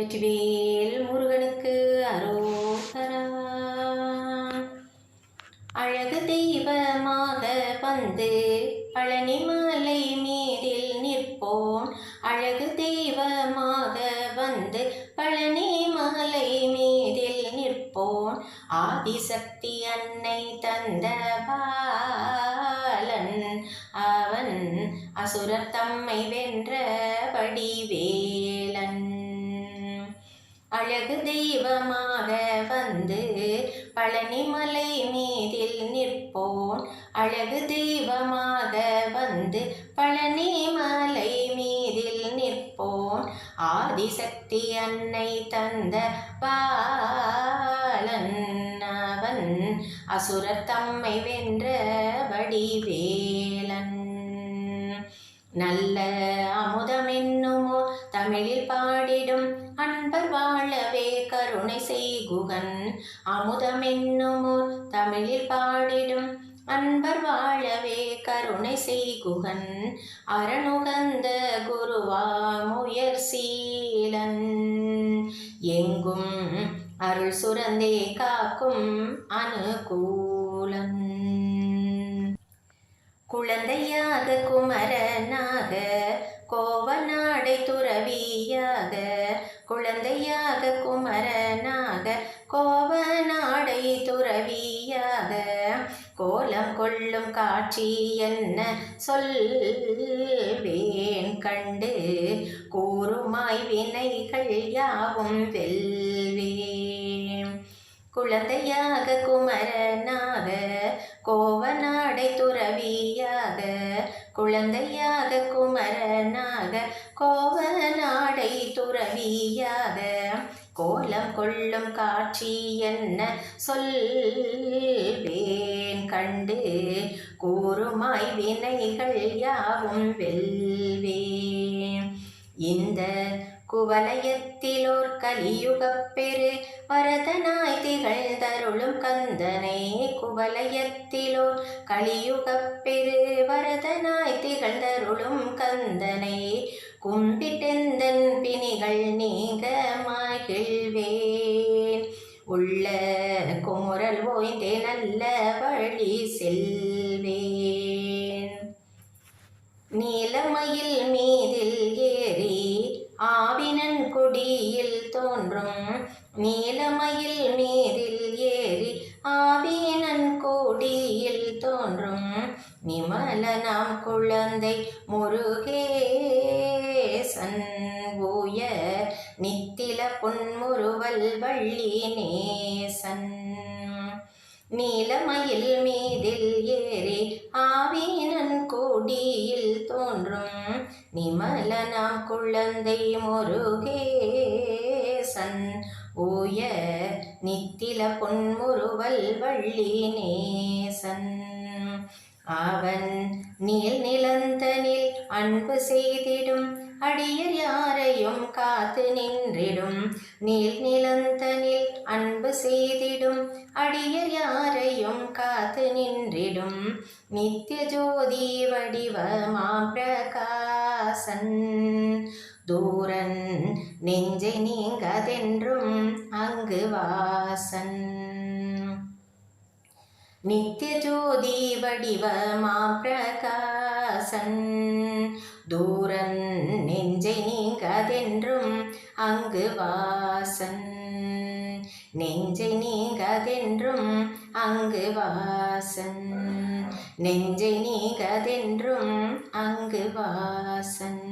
வெற்றிவேல் முருகனுக்கு அரோகரா. அழகு தெய்வமாக வந்து பழனிமலை மீதில் நிற்போம். அழகு தெய்வமாக வந்து பழனி பழனிமலை மீதில் நிற்போம். ஆதிசக்தி அன்னை தந்த பாலன் அவன் அசுரர் தம்மை வென்ற வடிவேலன். அழகு தெய்வமாக வந்து பழனிமலை மீதில் நிற்போன் அழகு தெய்வமாக வந்து பழனிமலை மீதில் நிற்போன் ஆதிசக்தி அன்னை தந்த பாலன் அவன் அசுரர் தம்மை வென்ற வடிவேலன். நல்ல அமுதமென்னுமோ தமிழில் பாடிடும் அன்பர் வாழவே கருணை செய்குகன். அமுதமென்னுமோ தமிழில் பாடிடும். அன்பர் வாழவே கருணை செய்குகன். அரணுகந்த குருவாமுயர் சீலன். எங்கும் அருள் சுரந்தே காக்கும் அனுகூலன். குழந்தையாக குமரனாக கோவ குழந்தையாக குமரனாக கோவநாடை துறவியாக. கோலம் கொள்ளும் காட்சி என்ன சொல்வேன் கண்டு கூறுமாய் வினைகள் யாவும் வெல்வேன். குழந்தையாக குமரனாக கோவநாடை துறவியாக. குழந்தையாக கோவநாடை கோலம் கொள்ளும் காட்சி என்ன சொல்வேன் கண்டு. கூறுமாய் வினைகள் யாவும் வெல்வேன். இந்த குவலயத்திலோர் கலியுகப் பெரு வரதனாய் திகழ்ந்தருளும் கந்தனே. குவலயத்திலோர் கலியுகப்பெரு வரதனாய் திகழ்ந்தருளும் கந்தனே. கும்பிட்டெந்தன் பிணிகள் நீங்க மகிழ்வேன் உள்ள குமுறல் ஓய்ந்தே நல்ல வழி செல்வேன். நீலமயில் மீதில் ஏறி ஆவினன் குடியில் தோன்றும். நீலமயில் மீதில் ஏறி ஆவினன் கொடியில் தோன்றும். நிமல நாம் குழந்தை முருகே. ஊய நித்தில பொன்முருவல் வள்ளி நேசன். நீலமயில் மீதில் ஏறி ஆவீனன் கோடியில் தோன்றும் நிமலனா குழந்தை முருகேசன். ஊய நித்தில பொன்முருவல் வள்ளி நேசன். அவன் நீல் நிலந்தனில் அன்பு செய்திடும். அடியர் யாரையும் காத்து நின்றிடும். நீல் நிலந்தனில் அன்பு செய்திடும். அடியர் யாரையும் காத்து நின்றிடும். நித்திய ஜோதி வடிவமாம் பிரகாசன். தூரன் நெஞ்சை நீங்கதென்றும் அங்கு வாசன். நித்தியஜோதி வடிவமாம் பிரகாசன். தூரன் நெஞ்சை நீங்கதென்றும் அங்கு வாசன். நெஞ்சை நீங்கதென்றும் அங்கு வாசன். நெஞ்சை நீங்கதென்றும் அங்கு வாசன்.